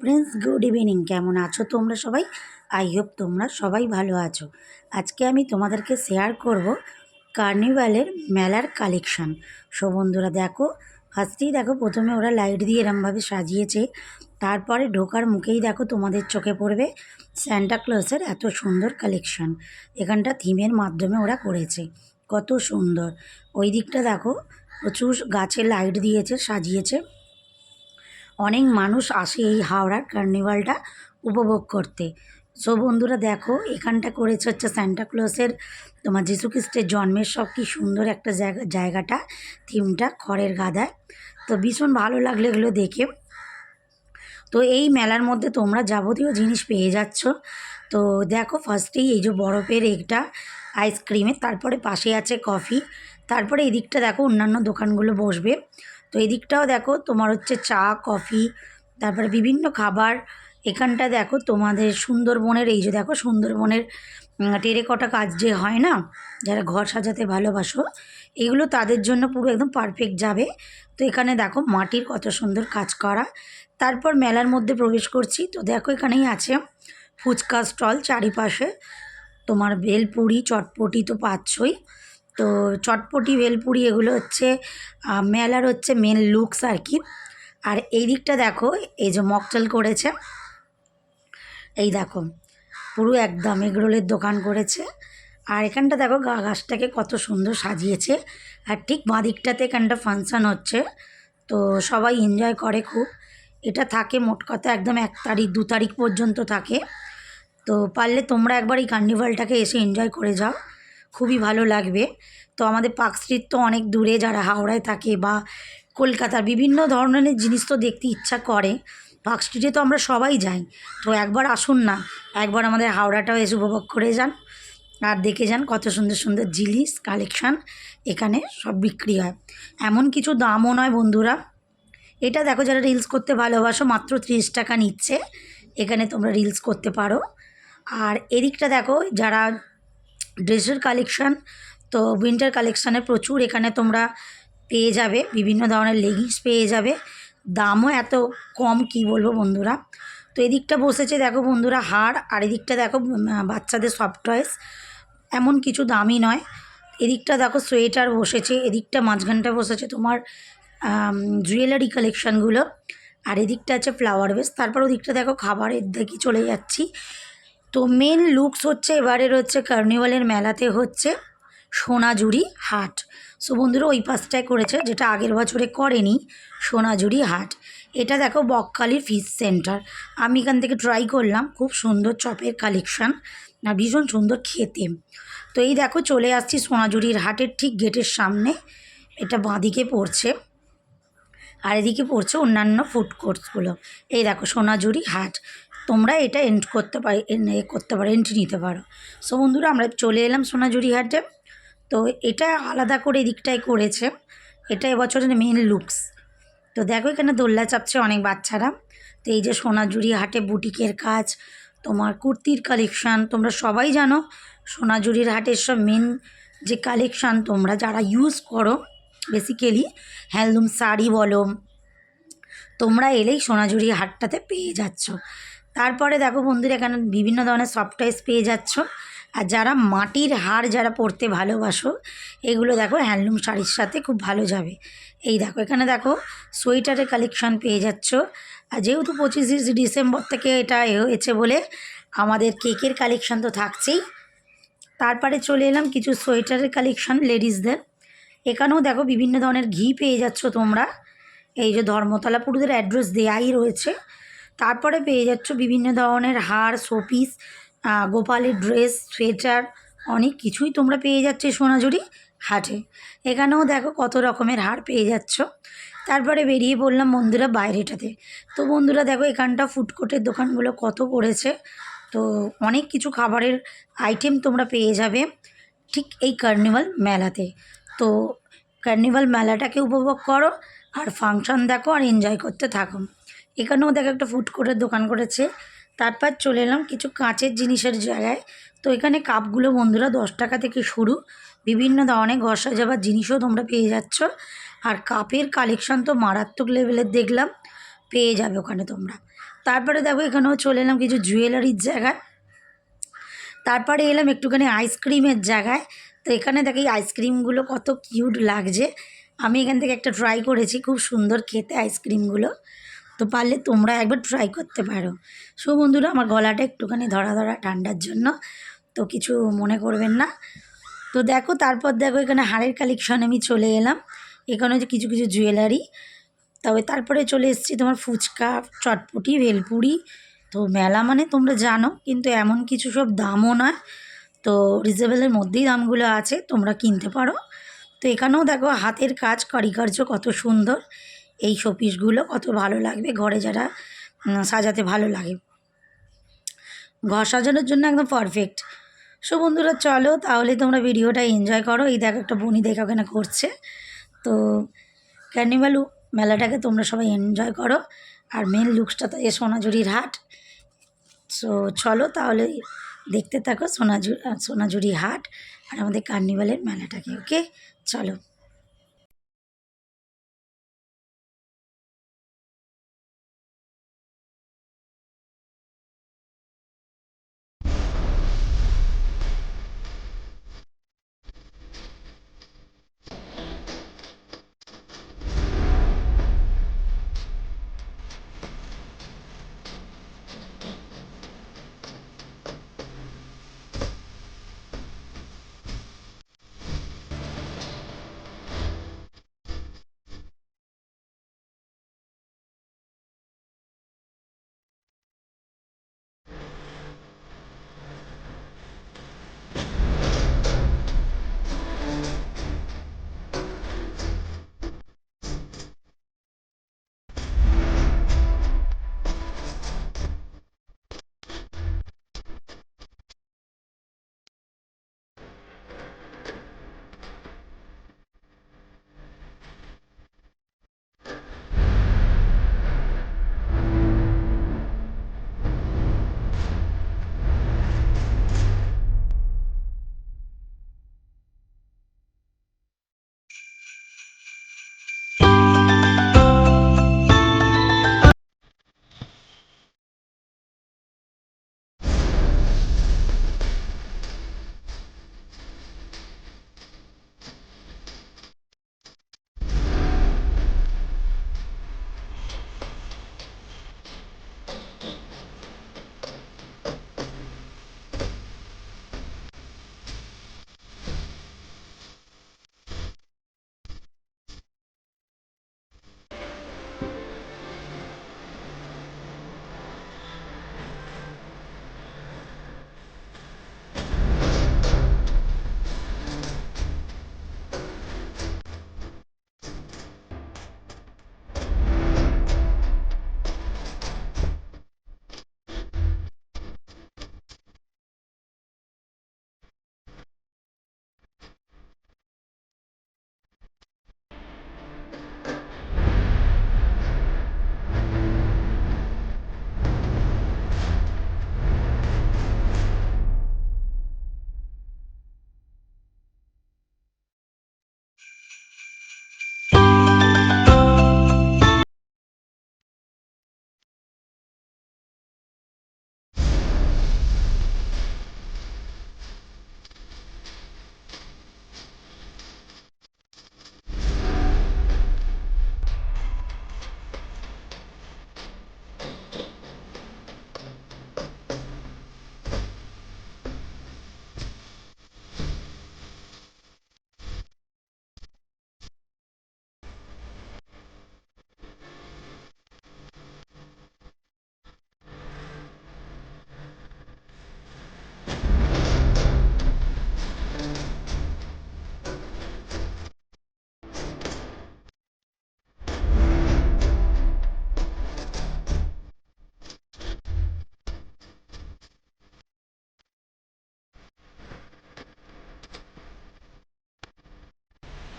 Friends good evening. কেমন আছো তোমরা সবাই? আই হোপ তোমরা সবাই ভালো আছো। আজকে আমি তোমাদেরকে শেয়ার করব কার্নিভালের মেলার কালেকশন। সো বন্ধুরা দেখো, ফার্স্টেই দেখো প্রথমে ওরা লাইট দিয়ে এরমভাবে সাজিয়েছে, তারপরে ঢোকার মুখেই দেখো তোমাদের চোখে পড়বে স্যান্টা ক্লসের এত সুন্দর কালেকশন। এখানটা থিমের মাধ্যমে ওরা করেছে। কত সুন্দর। ওই দিকটা দেখো, প্রচুর গাছে লাইট দিয়েছে, সাজিয়েছে। অনেক মানুষ আসে এই হাওড়ার কার্নিভালটা উপভোগ করতে। সো বন্ধুরা দেখো, এখানটা করেছে হচ্ছে স্যান্টা ক্লসের তোমার খ্রিস্টের জন্মের সব কি সুন্দর একটা জায়গা, জায়গাটা, থিমটা, খড়ের গাদায়। তো ভীষণ ভালো লাগল এগুলো দেখে। তো এই মেলার মধ্যে তোমরা যাবতীয় জিনিস পেয়ে যাচ্ছ। তো দেখো ফার্স্টেই এই যে বরফের একটা আইসক্রিমের তারপরে পাশে আছে কফি তারপরে এই দিকটা দেখো, অন্যান্য দোকানগুলো বসবে। তো এদিকটাও দেখো, তোমার হচ্ছে চা, কফি, তারপরে বিভিন্ন খাবার। এখানটা দেখো, তোমাদের সুন্দরবনের, এই যে দেখো সুন্দরবনের টেরেকটা কাজ যে হয় না, যারা ঘর সাজাতে ভালোবাসো, এগুলো তাদের জন্য পুরো একদম পারফেক্ট যাবে। তো এখানে দেখো মাটির কত সুন্দর কাজ করা। তারপর মেলার মধ্যে প্রবেশ করছি, তো দেখো এখানেই আছে ফুচকা স্টল চারিপাশে। তোমার ভেলপুরি চটপটি তো পাচ্ছই। তো চটপটি ভেলপুরি এগুলো হচ্ছে মেলার হচ্ছে মেন লুকস আর কি। আর এই দিকটা দেখো, এই যে মকটেল করেছে, এই দেখো, পুরো একদম এগরোলের দোকান করেছে। আর এখানটা দেখো গাছটাকে কত সুন্দর সাজিয়েছে। আর ঠিক বাঁ দিকটাতে এখানটা ফাংশান হচ্ছে, তো সবাই এনজয় করে খুব। এটা থাকে মোট কথা একদম এক তারিখ, দু তারিখ পর্যন্ত থাকে। তো পারলে তোমরা একবার এই কার্নিভালটাকে এসে এনজয় করে যাও। খুবই ভালো লাগবে। তো আমাদের পার্ক স্ট্রিট তো অনেক দূরে যারা হাওড়ায় থাকে বা কলকাতার বিভিন্ন ধরনের জিনিস তো দেখতে ইচ্ছা করে। পার্ক স্ট্রিটে তো আমরা সবাই যাই। তো একবার আসুন না, একবার আমাদের হাওড়াটাও এসে উপভোগ করে যান। আর দেখে যান কত সুন্দর সুন্দর জিনিস কালেকশান এখানে সব বিক্রি হয়। এমন কিছু দামও নয় বন্ধুরা। এটা দেখো যারা রিলস করতে ভালোবাসো, মাত্র ত্রিশ টাকা নিচ্ছে। এখানে তোমরা রিলস করতে পারো। আর এদিকটা দেখো যারা ড্রেসের কালেকশান। তো উইন্টার কালেকশানে প্রচুর এখানে তোমরা পেয়ে যাবে, বিভিন্ন ধরনের লেগিংস পেয়ে যাবে। দামও এত কম, কি বলব বন্ধুরা? তো এদিকটা বসেছে দেখো বন্ধুরা হার, আর এদিকটা দেখো বাচ্চাদের সফট টয়েস এমন কিছু দামই নয়। এদিকটা দেখো সোয়েটার বসেছে, এদিকটা মাঝখানটা বসেছে তোমার জুয়েলারি কালেকশানগুলো আর এদিকটা আছে ফ্লাওয়ার বেস তারপর ওদিকটা দেখো খাবারের দিকে চলে যাচ্ছি। তো মেন লুকস হচ্ছে, এবারের হচ্ছে কার্নিভালের মেলাতে হচ্ছে সোনাঝুরি হাট। সো বন্ধুরা, ওই পাশটায় করেছে, যেটা আগের বছরে করেনি, সোনাঝুরি হাট। এটা দেখো বকখালির ফিশ সেন্টার আমি এখান থেকে ট্রাই করলাম, খুব সুন্দর চপের কালেকশান আর ভীষণ সুন্দর খেতে। তো এই দেখো, চলে আসছি সোনাঝুরির হাটের ঠিক গেটের সামনে। এটা বাঁদিকে পড়ছে আর এদিকে পড়ছে অন্যান্য ফুড কোর্টসগুলো এই দেখো সোনাঝুরি হাট। তোমরা এটা এন্ট করতে পারি, এ করতে পারো এন্ট্রি নিতে পারো। সো বন্ধুরা, আমরা চলে এলাম সোনাঝুরি হাটে। তো এটা আলাদা করে এদিকটায় করেছে। এটা এবছরের মেন লুকস তো দেখো এখানে দোল্লা চাপছে অনেক বাচ্চারা। তো এই যে সোনাঝুরি হাটে বুটিকের কাজ, তোমার কুর্তির কালেকশান তোমরা সবাই জানো সোনাঝুরির হাটের সব মেন যে কালেকশান তোমরা যারা ইউজ করো বেসিক্যালি হ্যান্ডলুম শাড়ি বলো, তোমরা এলেই সোনাঝুরি হাটটাতে পেয়ে যাচ্ছ। তারপরে দেখো বন্ধুরা, এখানে বিভিন্ন ধরনের সফটওয়্যার্স পেয়ে যাচ্ছ। আর যারা মাটির হার যারা পরতে ভালোবাসো, এগুলো দেখো হ্যান্ডলুম শাড়ির সাথে খুব ভালো যাবে। এই দেখো, এখানে দেখো সোয়েটারের কালেকশন পেয়ে যাচ্ছ। আর যেহেতু পঁচিশে ডিসেম্বর থেকে এটা হয়েছে বলে আমাদের কেকের কালেকশন তো থাকছেই, তারপরে চলে এলাম কিছু সোয়েটারের কালেকশন লেডিসদের এখানেও দেখো বিভিন্ন ধরনের ঘি পেয়ে যাচ্ছ তোমরা। এই যে ধর্মতলা পুরুদের অ্যাড্রেস দেয়াই রয়েছে। তারপরে পেয়ে যাচ্ছ বিভিন্ন ধরনের হার, শোপিস গোপালের ড্রেস সোয়েটার অনেক কিছুই তোমরা পেয়ে যাচ্ছে সোনাঝুরি হাটে। এখানেও দেখো কত রকমের হার পেয়ে যাচ্ছ। তারপরে বেরিয়ে পড়লাম বন্ধুরা বাইরেটাতে। তো বন্ধুরা দেখো এখানটা ফুডকোর্টের দোকানগুলো কত করেছে তো অনেক কিছু খাবারের আইটেম তোমরা পেয়ে যাবে ঠিক এই কার্নিভাল মেলাতে। তো কার্নিভাল মেলাটাকে উপভোগ করো আর ফাংশন দেখো আর এনজয় করতে থাকো। এখানেও দেখো একটা ফুড কোর্টের দোকান করেছে। তারপর চলে এলাম কিছু কাঁচের জিনিসের জায়গায়। তো এখানে কাপগুলো বন্ধুরা দশ টাকা থেকে শুরু। বিভিন্ন ধরনের ঘর সাজাবার জিনিসও তোমরা পেয়ে যাচ্ছ। আর কাপের কালেকশন তো মারাত্মক লেভেলের দেখলাম। পেয়ে যাবে ওখানে তোমরা। তারপরে দেখো এখানেও চলে এলাম কিছু জুয়েলারির জায়গায়। তারপরে এলাম একটুখানি আইসক্রিমের জায়গায়। তো এখানে দেখো এই আইসক্রিমগুলো কত কিউট লাগছে। আমি এখান থেকে একটা ট্রাই করেছি, খুব সুন্দর খেতে আইসক্রিমগুলো তো পারলে তোমরা একবার ট্রাই করতে পারো। সো বন্ধুরা, আমার গলাটা একটুখানি ধরা ধরা ঠান্ডার জন্য, তো কিছু মনে করবেন না। তো দেখো, তারপর দেখো এখানে হাড়ের কালেকশন আমি চলে এলাম। এখানে যে কিছু কিছু জুয়েলারি তবে তারপরে চলে এসেছি তোমার ফুচকা, চটপটি, ভেলপুরি। তো মেলা মানে তোমরা জানো, কিন্তু এমন কিছু সব দামও নয়। তো রিজনেবলের মধ্যেই দামগুলো আছে, তোমরা কিনতে পারো। তো এখানেও দেখো, হাতের কাজ কারিকার্য কত সুন্দর। এই শোপিসগুলো কত ভালো লাগবে ঘরে যারা সাজাতে ভালো লাগে। ঘর সাজানোর জন্য একদম পারফেক্ট সো বন্ধুরা, চলো তাহলে তোমরা ভিডিওটা এনজয় করো। এই দেখো একটা বনি দেখা ওখানে করছে। তো ক্যান্ডিভালু মেলাটাকে তোমরা সবাই এনজয় করো। আর মেন লুকসটা তো এ সোনাঝুরির হাট। সো চলো তাহলে দেখতে থাকো সোনাঝুরি সোনাঝুরি হাট আর আমাদের কার্নিভালের মেলাটাকে ওকে চলো।